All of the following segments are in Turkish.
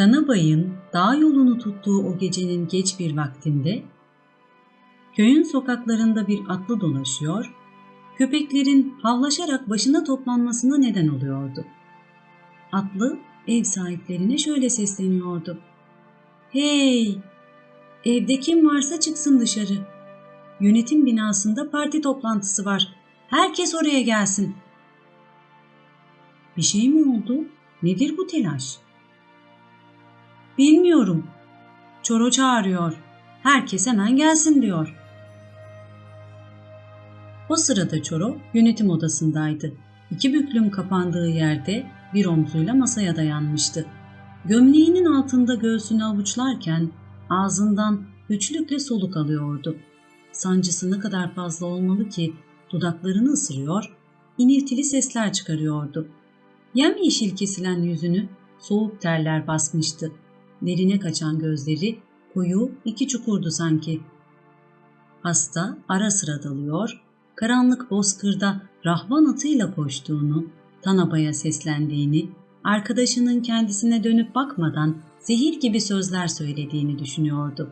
Tanabay'ın dağ yolunu tuttuğu o gecenin geç bir vaktinde köyün sokaklarında bir atlı dolaşıyor, köpeklerin havlaşarak başına toplanmasına neden oluyordu. Atlı ev sahiplerine şöyle sesleniyordu. Hey! Evde kim varsa çıksın dışarı. Yönetim binasında parti toplantısı var. Herkes oraya gelsin. Bir şey mi oldu? Nedir bu telaş? Bilmiyorum. Çoro çağırıyor. Herkes hemen gelsin diyor. O sırada Çoro yönetim odasındaydı. İki büklüm kapandığı yerde bir omzuyla masaya dayanmıştı. Gömleğinin altında göğsünü avuçlarken ağzından güçlükle soluk alıyordu. Sancısı ne kadar fazla olmalı ki dudaklarını ısırıyor, iniltili sesler çıkarıyordu. Yemyeşil kesilen yüzünü soğuk terler basmıştı. Derine kaçan gözleri koyu iki çukurdu sanki. Hasta ara sıra dalıyor, karanlık bozkırda rahvan atıyla koştuğunu, Tanaba'ya seslendiğini, arkadaşının kendisine dönüp bakmadan zehir gibi sözler söylediğini düşünüyordu.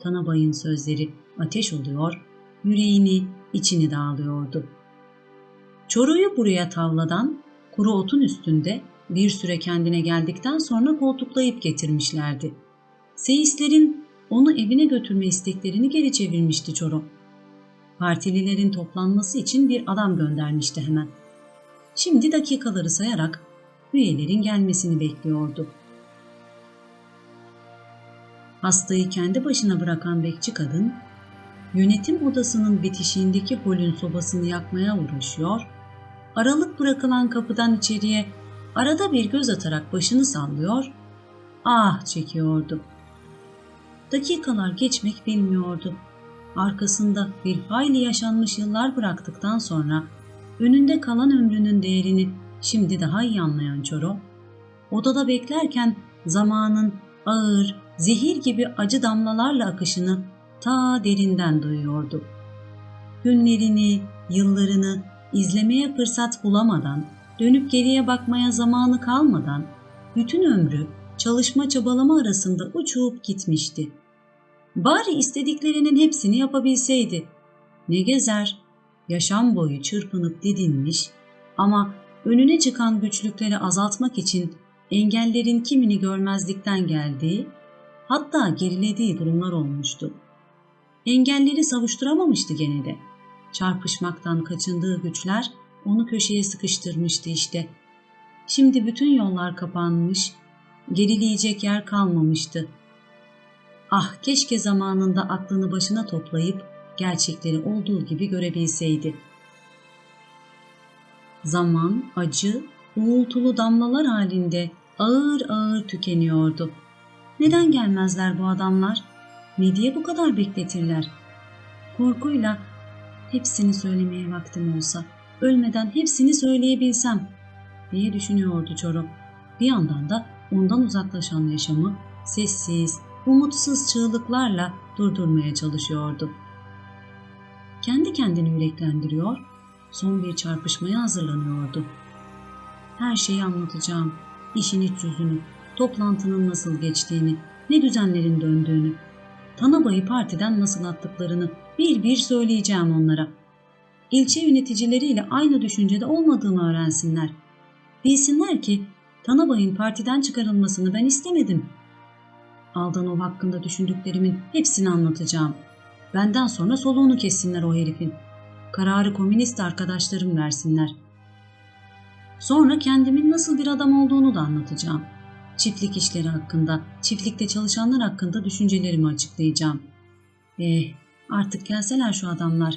Tanabay'ın sözleri ateş oluyor, yüreğini, içini dağılıyordu. Çoruyu buraya tavladan, kuru otun üstünde bir süre kendine geldikten sonra koltuklayıp getirmişlerdi. Seyislerin onu evine götürme isteklerini geri çevirmişti Çoro. Partililerin toplanması için bir adam göndermişti hemen. Şimdi dakikaları sayarak üyelerin gelmesini bekliyordu. Hastayı kendi başına bırakan bekçi kadın, yönetim odasının bitişiğindeki holün sobasını yakmaya uğraşıyor, aralık bırakılan kapıdan içeriye arada bir göz atarak başını sallıyor, ah çekiyordu. Dakikalar geçmek bilmiyordu. Arkasında bir hayli yaşanmış yıllar bıraktıktan sonra önünde kalan ömrünün değerini şimdi daha iyi anlayan Çoro, odada beklerken zamanın ağır, zehir gibi acı damlalarla akışını ta derinden duyuyordu. Günlerini, yıllarını izlemeye fırsat bulamadan, dönüp geriye bakmaya zamanı kalmadan, bütün ömrü çalışma çabalama arasında uçup gitmişti. Bari istediklerinin hepsini yapabilseydi. Ne gezer, yaşam boyu çırpınıp didinmiş ama önüne çıkan güçlükleri azaltmak için engellerin kimini görmezlikten geldiği, hatta gerilediği durumlar olmuştu. Engelleri savuşturamamıştı gene de. Çarpışmaktan kaçındığı güçler onu köşeye sıkıştırmıştı işte. Şimdi bütün yollar kapanmış, gerileyecek yer kalmamıştı. Ah keşke zamanında aklını başına toplayıp gerçekleri olduğu gibi görebilseydi. Zaman, acı, uğultulu damlalar halinde ağır ağır tükeniyordu. Neden gelmezler bu adamlar? Ne diye bu kadar bekletirler? Korkuyla hepsini söylemeye vaktim olsa, ölmeden hepsini söyleyebilsem diye düşünüyordu Çoro. Bir yandan da ondan uzaklaşan yaşamı sessiz, umutsuz çığlıklarla durdurmaya çalışıyordu. Kendi kendini yüreklendiriyor, son bir çarpışmaya hazırlanıyordu. Her şeyi anlatacağım, işin iç yüzünü, toplantının nasıl geçtiğini, ne düzenlerin döndüğünü, Tanabayı partiden nasıl attıklarını bir bir söyleyeceğim onlara. İlçe yöneticileriyle aynı düşüncede olmadığımı öğrensinler. Bilsinler ki Tanabay'ın partiden çıkarılmasını ben istemedim. Aldanov hakkında düşündüklerimin hepsini anlatacağım. Benden sonra soluğunu kessinler o herifin. Kararı komünist arkadaşlarım versinler. Sonra kendimin nasıl bir adam olduğunu da anlatacağım. Çiftlik işleri hakkında, çiftlikte çalışanlar hakkında düşüncelerimi açıklayacağım. Eh, artık gelseler şu adamlar.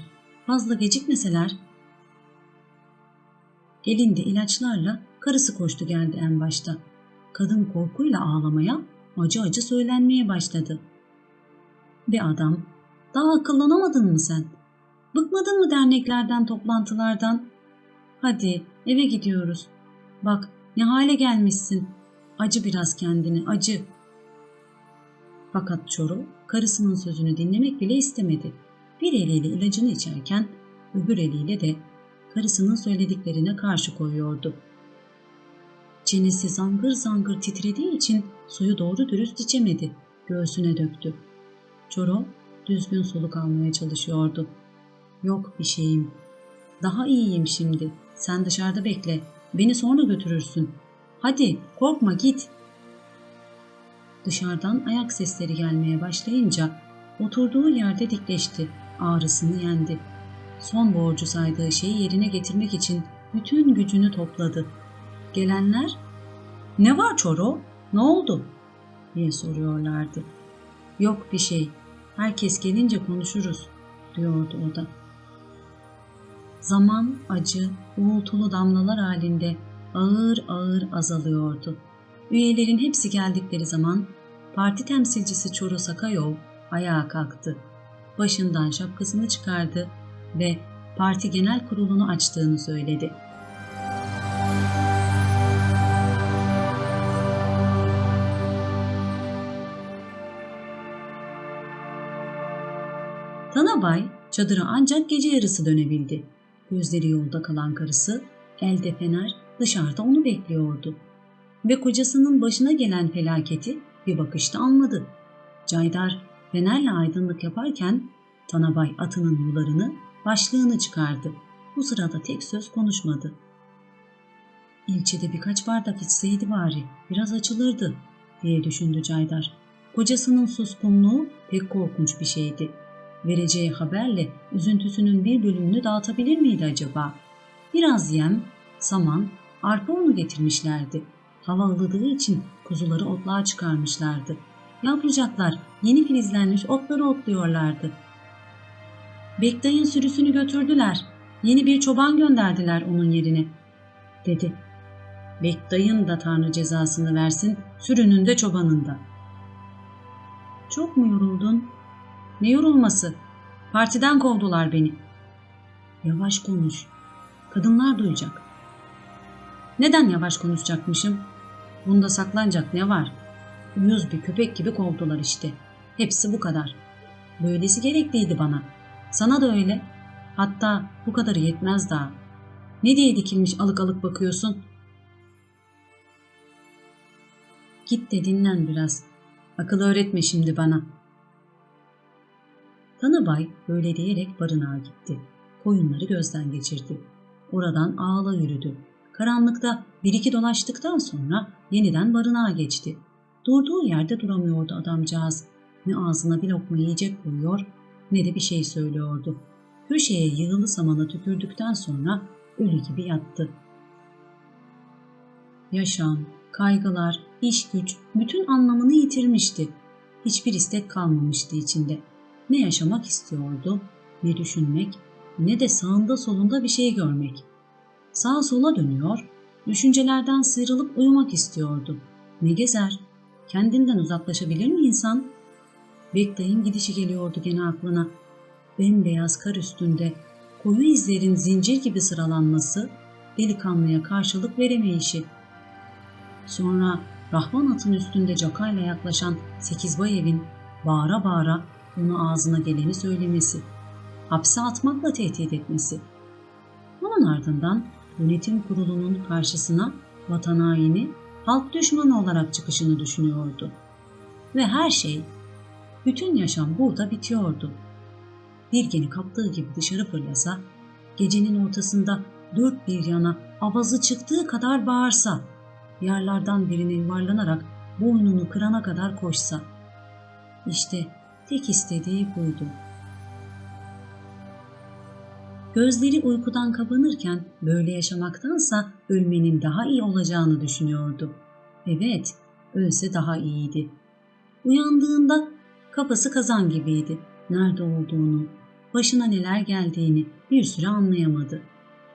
Fazla gecikmeseler. Elinde ilaçlarla karısı koştu geldi en başta. Kadın korkuyla ağlamaya, acı acı söylenmeye başladı. Bir adam, daha akıllanamadın mı sen? Bıkmadın mı derneklerden, toplantılardan? Hadi eve gidiyoruz. Bak ne hale gelmişsin. Acı biraz kendini, acı. Fakat Çoro karısının sözünü dinlemek bile istemedi. Bir eliyle ilacını içerken öbür eliyle de karısının söylediklerine karşı koyuyordu. Çenesi zangır zangır titrediği için suyu doğru dürüst içemedi. Göğsüne döktü. Çoro düzgün soluk almaya çalışıyordu. Yok bir şeyim. Daha iyiyim şimdi. Sen dışarıda bekle. Beni sonra götürürsün. Hadi korkma git. Dışarıdan ayak sesleri gelmeye başlayınca oturduğu yerde dikleşti. Ağrısını yendi. Son borcu saydığı şeyi yerine getirmek için bütün gücünü topladı. Gelenler ''Ne var Çoro? Ne oldu?'' diye soruyorlardı. ''Yok bir şey. Herkes gelince konuşuruz.'' diyordu o da. Zaman acı, uğultulu damlalar halinde ağır ağır azalıyordu. Üyelerin hepsi geldikleri zaman parti temsilcisi Çoro Sakayov ayağa kalktı. Başından şapkasını çıkardı ve parti genel kurulunu açtığını söyledi. Tanabay çadıra ancak gece yarısı dönebildi. Gözleri yolda kalan karısı elde fener dışarıda onu bekliyordu. Ve kocasının başına gelen felaketi bir bakışta anladı. Caydar fenerle aydınlık yaparken Tanabay atının yularını, başlığını çıkardı. Bu sırada tek söz konuşmadı. İlçede birkaç bardak içseydi bari, biraz açılırdı diye düşündü Caydar. Kocasının suskunluğu pek korkunç bir şeydi. Vereceği haberle üzüntüsünün bir bölümünü dağıtabilir miydi acaba? Biraz yem, saman, arpa unu getirmişlerdi. Hava ılıdığı için kuzuları otluğa çıkarmışlardı. Yavrucaklar yeni filizlenmiş otları otluyorlardı. Bektay'ın sürüsünü götürdüler. Yeni bir çoban gönderdiler onun yerine, dedi. Bektay'ın da Tanrı cezasını versin, sürünün de çobanın da. Çok mu yoruldun? Ne yorulması? Partiden kovdular beni. Yavaş konuş. Kadınlar duyacak. Neden yavaş konuşacakmışım? Bunda saklanacak ne var? Uyuz bir köpek gibi kovdular işte. Hepsi bu kadar. Böylesi gerekliydi bana. Sana da öyle. Hatta bu kadarı yetmez daha. Ne diye dikilmiş alık alık bakıyorsun? Git de dinlen biraz. Akıl öğretme şimdi bana. Tanabay böyle diyerek barınağa gitti. Koyunları gözden geçirdi. Oradan ağla yürüdü. Karanlıkta bir iki dolaştıktan sonra yeniden barınağa geçti. Durduğu yerde duramıyordu adamcağız. Ne ağzına bir lokma yiyecek koyuyor ne de bir şey söylüyordu. Köşeye yığılı samana tükürdükten sonra ölü gibi yattı. Yaşam, kaygılar, iş güç bütün anlamını yitirmişti. Hiçbir istek kalmamıştı içinde. Ne yaşamak istiyordu, ne düşünmek, ne de sağında solunda bir şey görmek. Sağa sola dönüyor, düşüncelerden sıyrılıp uyumak istiyordu. Ne gezer? Kendinden uzaklaşabilir mi insan? Bektay'ın gidişi geliyordu gene aklına. Bembeyaz kar üstünde koyu izlerin zincir gibi sıralanması, delikanlıya karşılık veremeyişi. Sonra Rahman atın üstünde cakayla yaklaşan Sekizbayev'in bağıra bağıra onu ağzına geleni söylemesi, hapse atmakla tehdit etmesi. Onun ardından yönetim kurulunun karşısına vatan haini, halk düşmanı olarak çıkışını düşünüyordu. Ve her şey, bütün yaşam burada bitiyordu. Bir geni kaptığı gibi dışarı fırlasa, gecenin ortasında dört bir yana avazı çıktığı kadar bağırsa, yerlerden birine yuvarlanarak boynunu kırana kadar koşsa. İşte tek istediği buydu. Gözleri uykudan kapanırken böyle yaşamaktansa ölmenin daha iyi olacağını düşünüyordu. Evet, ölse daha iyiydi. Uyandığında kafası kazan gibiydi. Nerede olduğunu, başına neler geldiğini bir süre anlayamadı.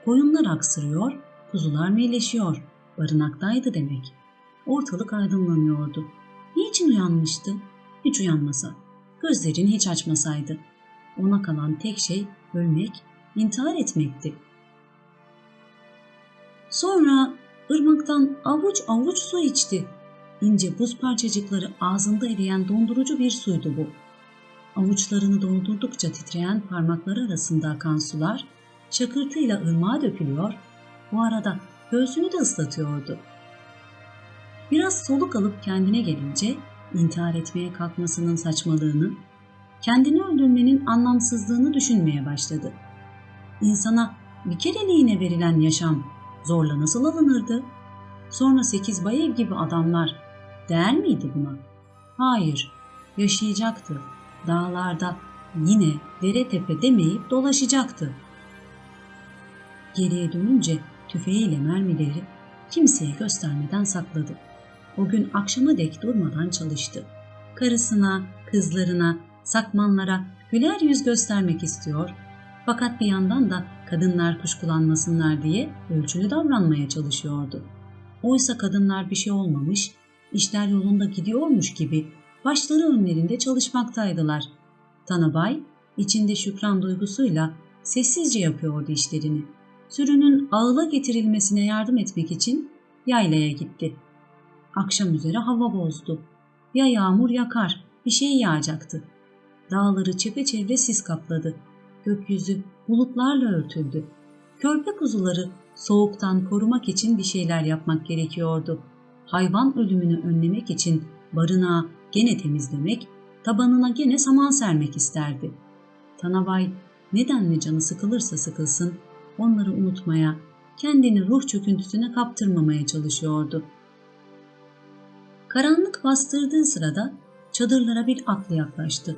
Koyunlar aksırıyor, kuzular meyleşiyor. Barınaktaydı demek. Ortalık aydınlanıyordu. Niçin uyanmıştı? Hiç uyanmasa. Gözlerini hiç açmasaydı. Ona kalan tek şey ölmek, intihar etmekti. Sonra ırmaktan avuç avuç su içti. İnce buz parçacıkları ağzında eriyen dondurucu bir suydu bu. Avuçlarını doldurdukça titreyen parmakları arasında akan sular şakırtıyla ırmağa dökülüyor, bu arada göğsünü de ıslatıyordu. Biraz soluk alıp kendine gelince intihar etmeye kalkmasının saçmalığını, kendini öldürmenin anlamsızlığını düşünmeye başladı. İnsana bir kereliğine verilen yaşam zorla nasıl alınırdı? Sonra sekiz bayev gibi adamlar değer miydi buna? Hayır, yaşayacaktı. Dağlarda yine dere tepe demeyip dolaşacaktı. Geriye dönünce tüfeğiyle mermileri kimseye göstermeden sakladı. O gün akşama dek durmadan çalıştı. Karısına, kızlarına, sakmanlara güler yüz göstermek istiyor. Fakat bir yandan da kadınlar kuşkulanmasınlar diye ölçülü davranmaya çalışıyordu. Oysa kadınlar bir şey olmamış, işler yolunda gidiyormuş gibi başları önlerinde çalışmaktaydılar. Tanabay içinde şükran duygusuyla sessizce yapıyordu işlerini. Sürünün ağıla getirilmesine yardım etmek için yaylaya gitti. Akşam üzere hava bozdu. Ya yağmur yakar, bir şey yağacaktı. Dağları çepeçevre sis kapladı. Gökyüzü bulutlarla örtüldü. Körpe kuzuları soğuktan korumak için bir şeyler yapmak gerekiyordu. Hayvan ölümünü önlemek için barınağı gene temizlemek, tabanına gene saman sermek isterdi. Tanabay nedenle canı sıkılırsa sıkılsın onları unutmaya, kendini ruh çöküntüsüne kaptırmamaya çalışıyordu. Karanlık bastırdığı sırada çadırlara bir atlı yaklaştı.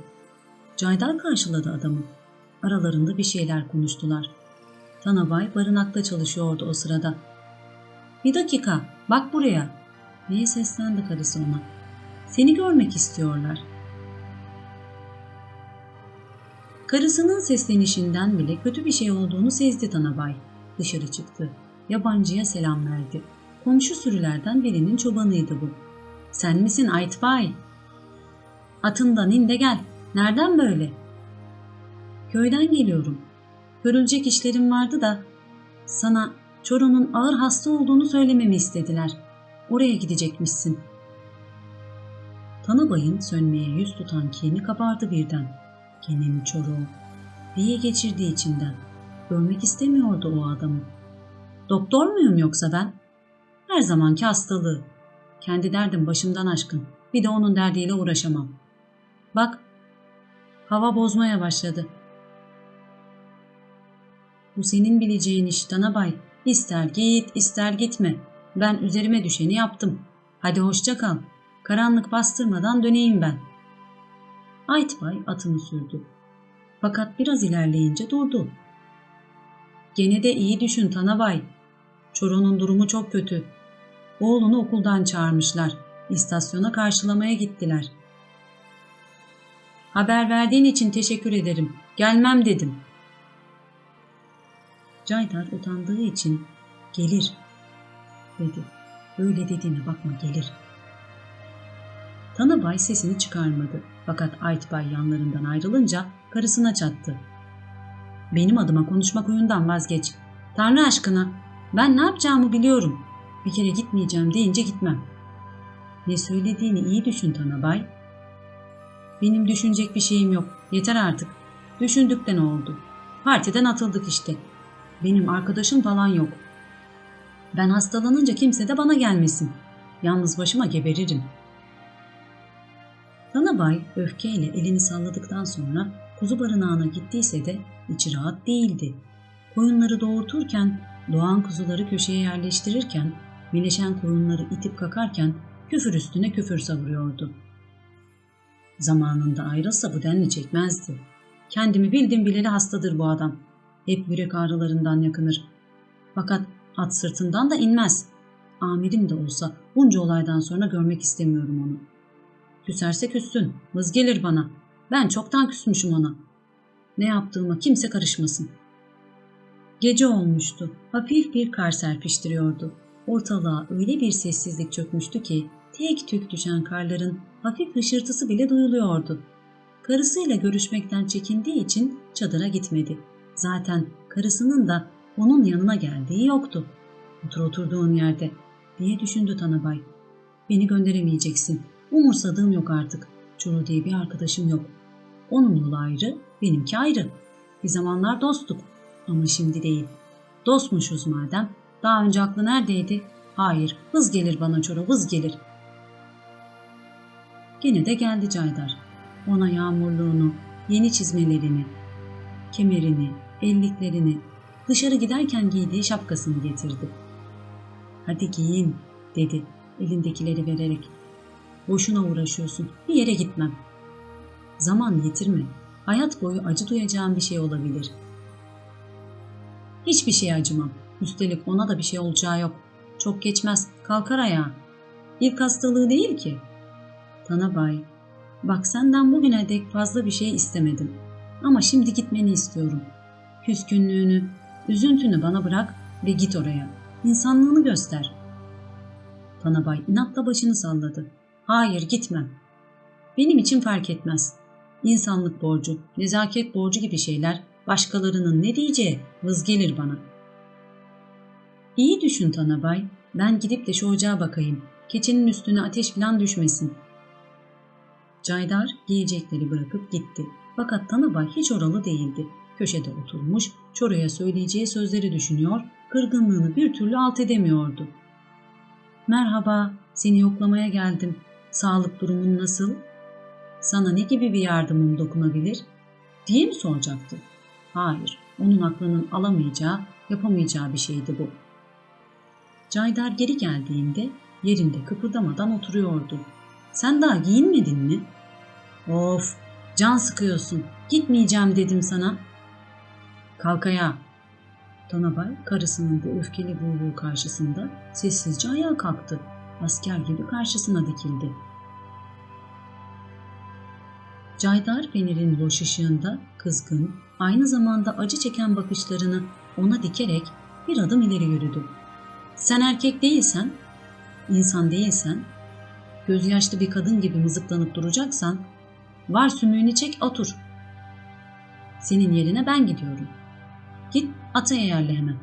Caydar karşıladı adamı. Aralarında bir şeyler konuştular. Tanabay barınakta çalışıyordu o sırada. Bir dakika, bak buraya, diye seslendi karısı ona. Seni görmek istiyorlar. Karısının seslenişinden bile kötü bir şey olduğunu sezdi Tanabay. Dışarı çıktı. Yabancıya selam verdi. Komşu sürülerden birinin çobanıydı bu. Sen misin Aytbay? Atından in de gel. Nereden böyle? Köyden geliyorum. Görülecek işlerim vardı da sana Çoron'un ağır hasta olduğunu söylememi istediler. Oraya gidecekmişsin. Tanabay'ın sönmeye yüz tutan kini kabardı birden. Kenin çoruğu. Diye geçirdi içinden. Görmek istemiyordu o adamı. Doktor muyum yoksa ben? Her zamanki hastalığı. Kendi derdim başımdan aşkın. Bir de onun derdiyle uğraşamam. Bak, hava bozmaya başladı. Bu senin bileceğin iş Tanabay. İster git, ister gitme. Ben üzerime düşeni yaptım. Hadi hoşça kal. Karanlık bastırmadan döneyim ben. Aytbay atını sürdü. Fakat biraz ilerleyince durdu. Gene de iyi düşün Tanabay. Çoron'un durumu çok kötü. Oğlunu okuldan çağırmışlar. İstasyona karşılamaya gittiler. Haber verdiğin için teşekkür ederim. Gelmem dedim. Caydar utandığı için gelir dedi. Öyle dediğine bakma gelir. Tanabay sesini çıkarmadı. Fakat Aytbay yanlarından ayrılınca karısına çattı. Benim adıma konuşmak oyundan vazgeç. Tanrı aşkına ben ne yapacağımı biliyorum. Bir kere gitmeyeceğim deyince gitmem. Ne söylediğini iyi düşün Tanabay. Benim düşünecek bir şeyim yok. Yeter artık. Düşündük de ne oldu? Partiden atıldık işte. Benim arkadaşım falan yok. Ben hastalanınca kimse de bana gelmesin. Yalnız başıma geberirim. Tanabay öfkeyle elini salladıktan sonra kuzu barınağına gittiyse de içi rahat değildi. Koyunları doğurturken, doğan kuzuları köşeye yerleştirirken, birleşen koyunları itip kakarken küfür üstüne küfür savuruyordu. Zamanında ayrılsa bu denli çekmezdi. Kendimi bildim bileli hastadır bu adam. Hep yürek ağrılarından yakınır. Fakat at sırtından da inmez. Amirim de olsa bunca olaydan sonra görmek istemiyorum onu. Küserse küssün, vız gelir bana. Ben çoktan küsmüşüm ona. Ne yaptığıma kimse karışmasın. Gece olmuştu. Hafif bir kar serpiştiriyordu. Ortalığa öyle bir sessizlik çökmüştü ki tek tük düşen karların hafif hışırtısı bile duyuluyordu. Karısıyla görüşmekten çekindiği için çadıra gitmedi. Zaten karısının da onun yanına geldiği yoktu. Otur oturduğun yerde diye düşündü Tanabay. Beni gönderemeyeceksin. Umursadığım yok artık. Çuru diye bir arkadaşım yok. Onun yolu ayrı, benimki ayrı. Bir zamanlar dostuk ama şimdi değil. Dostmuşuz madem. Daha önce aklı neredeydi? Hayır, vız gelir bana Çoro, vız gelir. Gene de geldi Caydar. Ona yağmurluğunu, yeni çizmelerini, kemerini, elliklerini, dışarı giderken giydiği şapkasını getirdi. Hadi giyin, dedi elindekileri vererek. Boşuna uğraşıyorsun, bir yere gitmem. Zaman yitirme, hayat boyu acı duyacağın bir şey olabilir. Hiçbir şeye acımam. Üstelik ona da bir şey olacağı yok. Çok geçmez, kalkar ayağa. İlk hastalığı değil ki. Tanabay, bak senden bugüne dek fazla bir şey istemedim. Ama şimdi gitmeni istiyorum. Küskünlüğünü, üzüntünü bana bırak ve git oraya. İnsanlığını göster. Tanabay inatla başını salladı. Hayır gitmem. Benim için fark etmez. İnsanlık borcu, nezaket borcu gibi şeyler başkalarının ne diyeceği vız gelir bana. İyi düşün Tanabay. Ben gidip de şu ocağa bakayım. Keçinin üstüne ateş falan düşmesin. Caydar giyecekleri bırakıp gitti. Fakat Tanabay hiç oralı değildi. Köşede oturmuş, Çoro'ya söyleyeceği sözleri düşünüyor, kırgınlığını bir türlü alt edemiyordu. Merhaba, seni yoklamaya geldim. Sağlık durumun nasıl? Sana ne gibi bir yardımım dokunabilir? diye mi soracaktı? Hayır, onun aklının alamayacağı, yapamayacağı bir şeydi bu. Caydar geri geldiğinde yerinde kıpırdamadan oturuyordu. Sen daha giyinmedin mi? Of, can sıkıyorsun. Gitmeyeceğim dedim sana. Kalk ayağa. Tanabay karısının bu öfkeli buğuluğu karşısında sessizce ayağa kalktı. Asker gibi karşısına dikildi. Caydar Fener'in loş ışığında kızgın, aynı zamanda acı çeken bakışlarını ona dikerek bir adım ileri yürüdü. Sen erkek değilsen, insan değilsen, gözyaşlı bir kadın gibi mızıklanıp duracaksan, var sümüğünü çek otur. Senin yerine ben gidiyorum. Git atı eğerle hemen.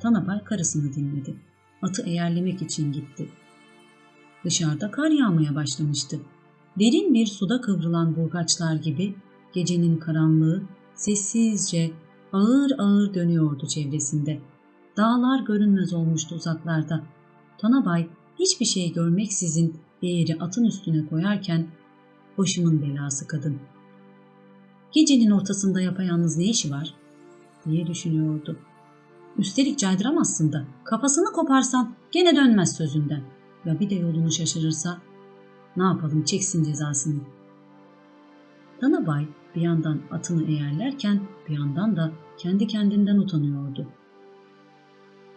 Tanabay karısını dinledi. Atı eğerlemek için gitti. Dışarıda kar yağmaya başlamıştı. Derin bir suda kıvrılan burgaçlar gibi gecenin karanlığı sessizce ağır ağır dönüyordu çevresinde. Dağlar görünmez olmuştu uzaklarda. Tanabay hiçbir şey görmeksizin eğeri atın üstüne koyarken başımın belası kadın. Gecenin ortasında yapayalnız ne işi var? Diye düşünüyordu. Üstelik caydıramazsın da kafasını koparsan gene dönmez sözünden. Ya bir de yolunu şaşırırsa ne yapalım çeksin cezasını. Danabay bir yandan atını eğerlerken bir yandan da kendi kendinden utanıyordu.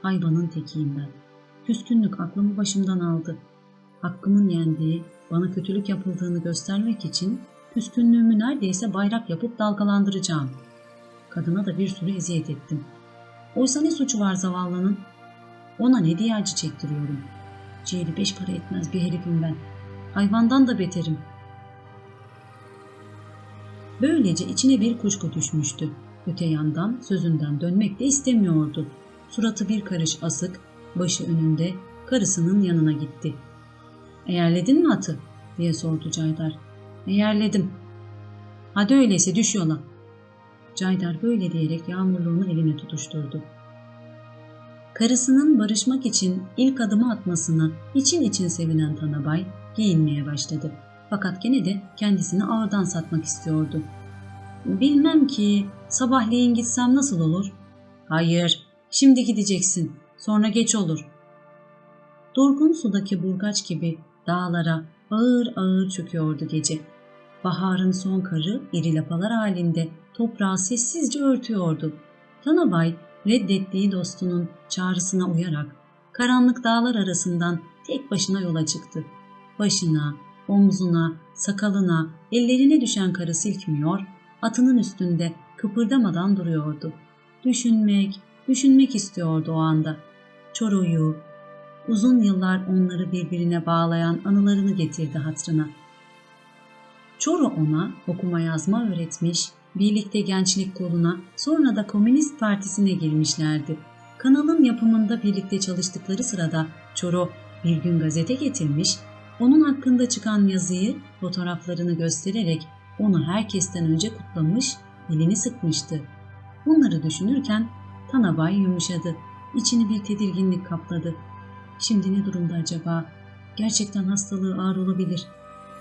Hayvanın tekiyim ben. Küskünlük aklımı başımdan aldı. Hakkımın yendiği, bana kötülük yapıldığını göstermek için küskünlüğümü neredeyse bayrak yapıp dalgalandıracağım. Kadına da bir sürü eziyet ettim. Oysa ne suçu var zavallının? Ona ne diye acı çektiriyorum. Ciğeri beş para etmez bir herifim ben. Hayvandan da beterim. Böylece içine bir kuşku düşmüştü. Öte yandan sözünden dönmek de istemiyordu. Suratı bir karış asık, başı önünde karısının yanına gitti. Eğerledin mi atı? diye sordu Caydar. Eğerledim. Hadi öyleyse düş yola. Caydar böyle diyerek yağmurluğunu eline tutuşturdu. Karısının barışmak için ilk adımı atmasına için için sevinen Tanabay giyinmeye başladı. Fakat gene de kendisini ağırdan satmak istiyordu. Bilmem ki sabahleyin gitsem nasıl olur? Hayır, şimdi gideceksin. Sonra geç olur. Durgun sudaki burgaç gibi dağlara ağır ağır çöküyordu gece. Baharın son karı iri lapalar halinde toprağı sessizce örtüyordu. Tanabay reddettiği dostunun çağrısına uyarak karanlık dağlar arasından tek başına yola çıktı. Başına, omzuna, sakalına, ellerine düşen karı silkmiyor, atının üstünde kıpırdamadan duruyordu. Düşünmek, düşünmek istiyordu o anda. Çoro'yu, uzun yıllar onları birbirine bağlayan anılarını getirdi hatrına. Çoro ona okuma yazma öğretmiş, birlikte gençlik koluna, sonra da Komünist Partisi'ne girmişlerdi. Kanalın yapımında birlikte çalıştıkları sırada Çoro bir gün gazete getirmiş, onun hakkında çıkan yazıyı, fotoğraflarını göstererek onu herkesten önce kutlamış, elini sıkmıştı. Bunları düşünürken Tanabay yumuşadı. içini bir tedirginlik kapladı. Şimdi ne durumda acaba? Gerçekten hastalığı ağır olabilir.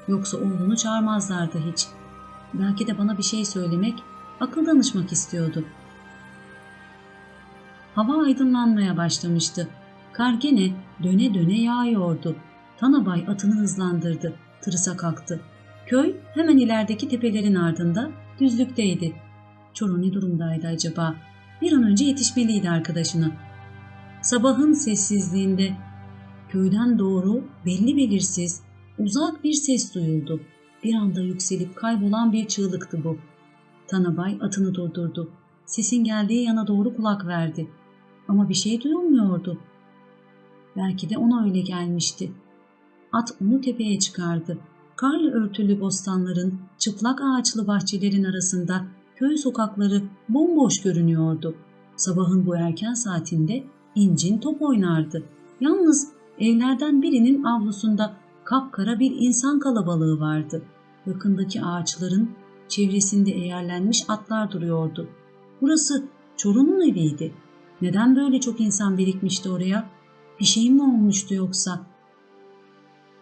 Yoksa oğlunu çağırmazlardı hiç. Belki de bana bir şey söylemek, akıl danışmak istiyordu. Hava aydınlanmaya başlamıştı. Kar gene döne döne yağıyordu. Tanabay atını hızlandırdı. Tırısa kalktı. Köy hemen ilerideki tepelerin ardında düzlükteydi. Çoro ne durumdaydı acaba? Bir an önce yetişmeliydi arkadaşına. Sabahın sessizliğinde köyden doğru belli belirsiz uzak bir ses duyuldu. Bir anda yükselip kaybolan bir çığlıktı bu. Tanabay atını durdurdu. Sesin geldiği yana doğru kulak verdi. Ama bir şey duyulmuyordu. Belki de ona öyle gelmişti. At onu tepeye çıkardı. Karlı örtülü bostanların, çıplak ağaçlı bahçelerin arasında köy sokakları bomboş görünüyordu. Sabahın bu erken saatinde incin top oynardı. Yalnız evlerden birinin avlusunda kapkara bir insan kalabalığı vardı. Yakındaki ağaçların çevresinde eğerlenmiş atlar duruyordu. Burası Çorun'un eviydi. Neden böyle çok insan birikmişti oraya? Bir şey mi olmuştu yoksa?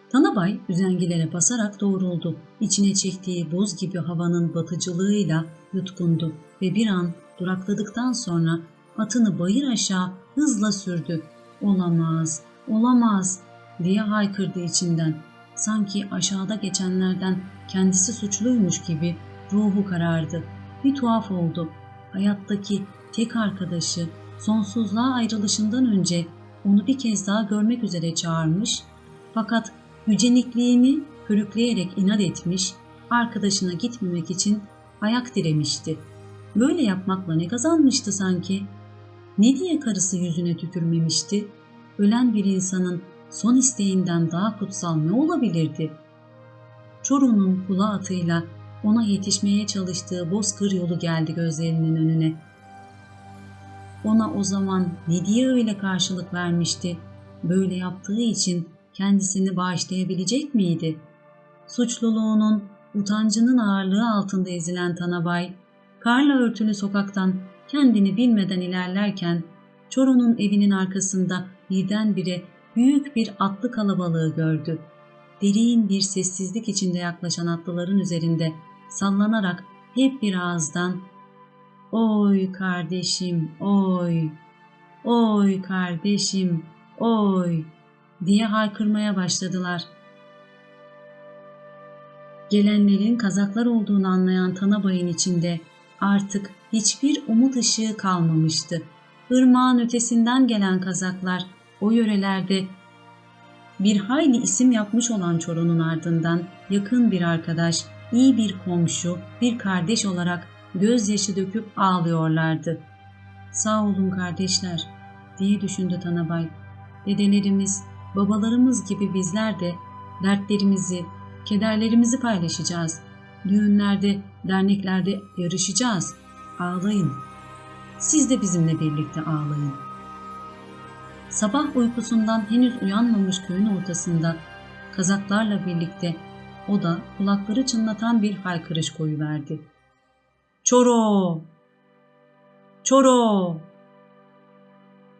Tanabay üzengilere basarak doğruldu. İçine çektiği buz gibi havanın batıcılığıyla yutkundu ve bir an durakladıktan sonra atını bayır aşağı hızla sürdü. Olamaz, olamaz diye haykırdı içinden. Sanki aşağıda geçenlerden kendisi suçluymuş gibi ruhu karardı. Bir tuhaf oldu. Hayattaki tek arkadaşı sonsuzluğa ayrılışından önce onu bir kez daha görmek üzere çağırmış fakat yücenikliğini körükleyerek inat etmiş, arkadaşına gitmemek için ayak diremişti. Böyle yapmakla ne kazanmıştı sanki? Ne diye karısı yüzüne tükürmemişti? Ölen bir insanın son isteğinden daha kutsal ne olabilirdi? Çoru'nun kula atıyla ona yetişmeye çalıştığı bozkır yolu geldi gözlerinin önüne. Ona o zaman ne diye öyle karşılık vermişti? Böyle yaptığı için kendisini bağışlayabilecek miydi? Suçluluğunun, utancının ağırlığı altında ezilen Tanabay, karla örtülü sokaktan kendini bilmeden ilerlerken Çoru'nun evinin arkasında birdenbire büyük bir atlı kalabalığı gördü. Derin bir sessizlik içinde yaklaşan atlıların üzerinde sallanarak hep bir ağızdan ''Oy kardeşim, oy! Oy kardeşim, oy!'' diye haykırmaya başladılar. Gelenlerin kazaklar olduğunu anlayan Tanabay'ın içinde artık hiçbir umut ışığı kalmamıştı. Irmağın ötesinden gelen kazaklar o yörelerde bir hayli isim yapmış olan Çoron'un ardından yakın bir arkadaş, iyi bir komşu, bir kardeş olarak gözyaşı döküp ağlıyorlardı. Sağ olun kardeşler diye düşündü Tanabay. Dedelerimiz, babalarımız gibi bizler de dertlerimizi, kederlerimizi paylaşacağız. Düğünlerde, derneklerde yarışacağız. Ağlayın. Siz de bizimle birlikte ağlayın. Sabah uykusundan henüz uyanmamış köyün ortasında kazaklarla birlikte o da kulakları çınlatan bir haykırış koyuverdi. Çoro! Çoro!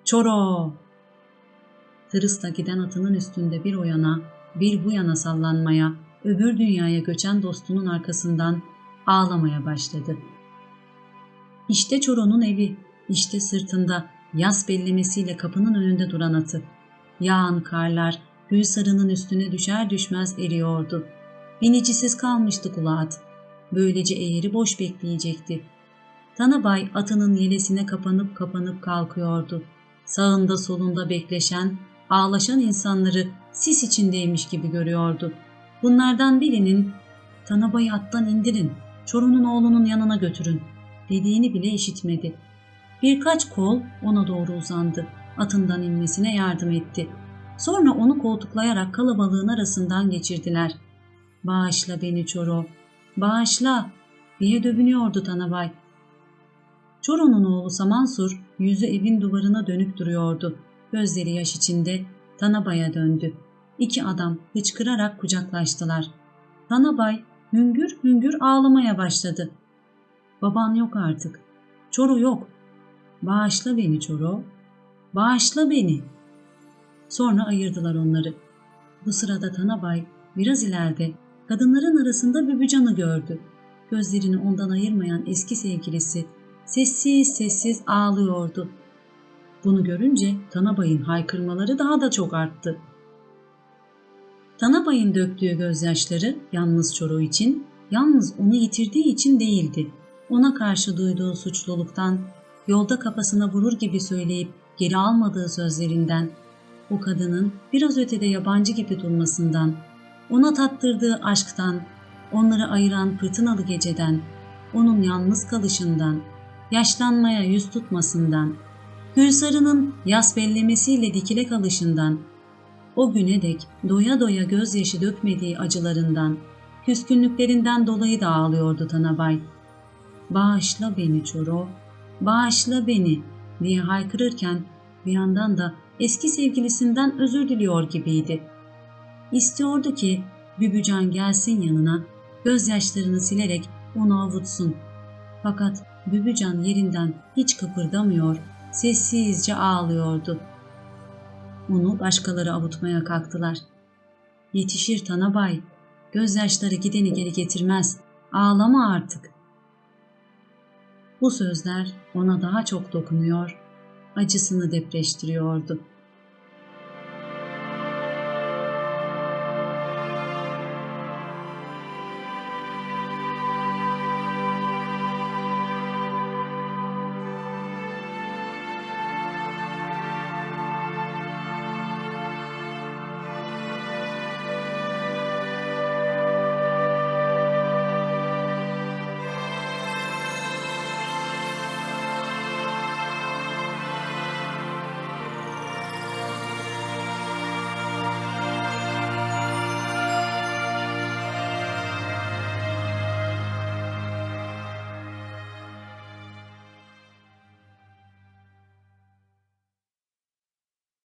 Çoro! Tırısla giden atının üstünde bir o yana, bir bu yana sallanmaya, öbür dünyaya göçen dostunun arkasından ağlamaya başladı. İşte Çoro'nun evi, işte sırtında yaz bellemesiyle kapının önünde duran atı. Yağan karlar Gülsarı'nın üstüne düşer düşmez eriyordu. Binicisiz kalmıştı kulağı at. Böylece eğri boş bekleyecekti. Tanabay atının yelesine kapanıp kapanıp kalkıyordu. Sağında solunda bekleşen, ağlaşan insanları sis içindeymiş gibi görüyordu. Bunlardan birinin Tanabay'ı attan indirin, Çorun'un oğlunun yanına götürün dediğini bile işitmedi. Birkaç kol ona doğru uzandı. Atından inmesine yardım etti. Sonra onu koltuklayarak kalabalığın arasından geçirdiler. Bağışla beni Çoro, bağışla diye dövünüyordu Tanabay. Çoro'nun oğlu Samansur yüzü evin duvarına dönük duruyordu. Gözleri yaş içinde Tanabay'a döndü. İki adam hıçkırarak kucaklaştılar. Tanabay hüngür hüngür ağlamaya başladı. Baban yok artık. Çoru yok. Bağışla beni Çoro. bağışla beni. Sonra ayırdılar onları. Bu sırada Tanabay biraz ileride kadınların arasında Bübücan'ı gördü. Gözlerini ondan ayırmayan eski sevgilisi sessiz sessiz ağlıyordu. Bunu görünce Tanabay'ın haykırmaları daha da çok arttı. Tanabay'ın döktüğü gözyaşları yalnız Çoro için, yalnız onu yitirdiği için değildi. Ona karşı duyduğu suçluluktan, yolda kafasına vurur gibi söyleyip geri almadığı sözlerinden, o kadının biraz ötede yabancı gibi durmasından, ona tattırdığı aşktan, onları ayıran fırtınalı geceden, onun yalnız kalışından, yaşlanmaya yüz tutmasından, Gülsarı'nın yas bellemesiyle dikile kalışından, o güne dek doya doya gözyaşı dökmediği acılarından, küskünlüklerinden dolayı da ağlıyordu Tanabay. Bağışla beni Çoro, bağışla beni diye haykırırken bir yandan da eski sevgilisinden özür diliyor gibiydi. İstiyordu ki Bübücan gelsin yanına, gözyaşlarını silerek onu avutsun. Fakat Bübücan yerinden hiç kıpırdamıyor, sessizce ağlıyordu. Onu başkaları avutmaya kalktılar. Yetişir Tanabay, gözyaşları gideni geri getirmez, ağlama artık. Bu sözler ona daha çok dokunuyor, acısını depreştiriyordu.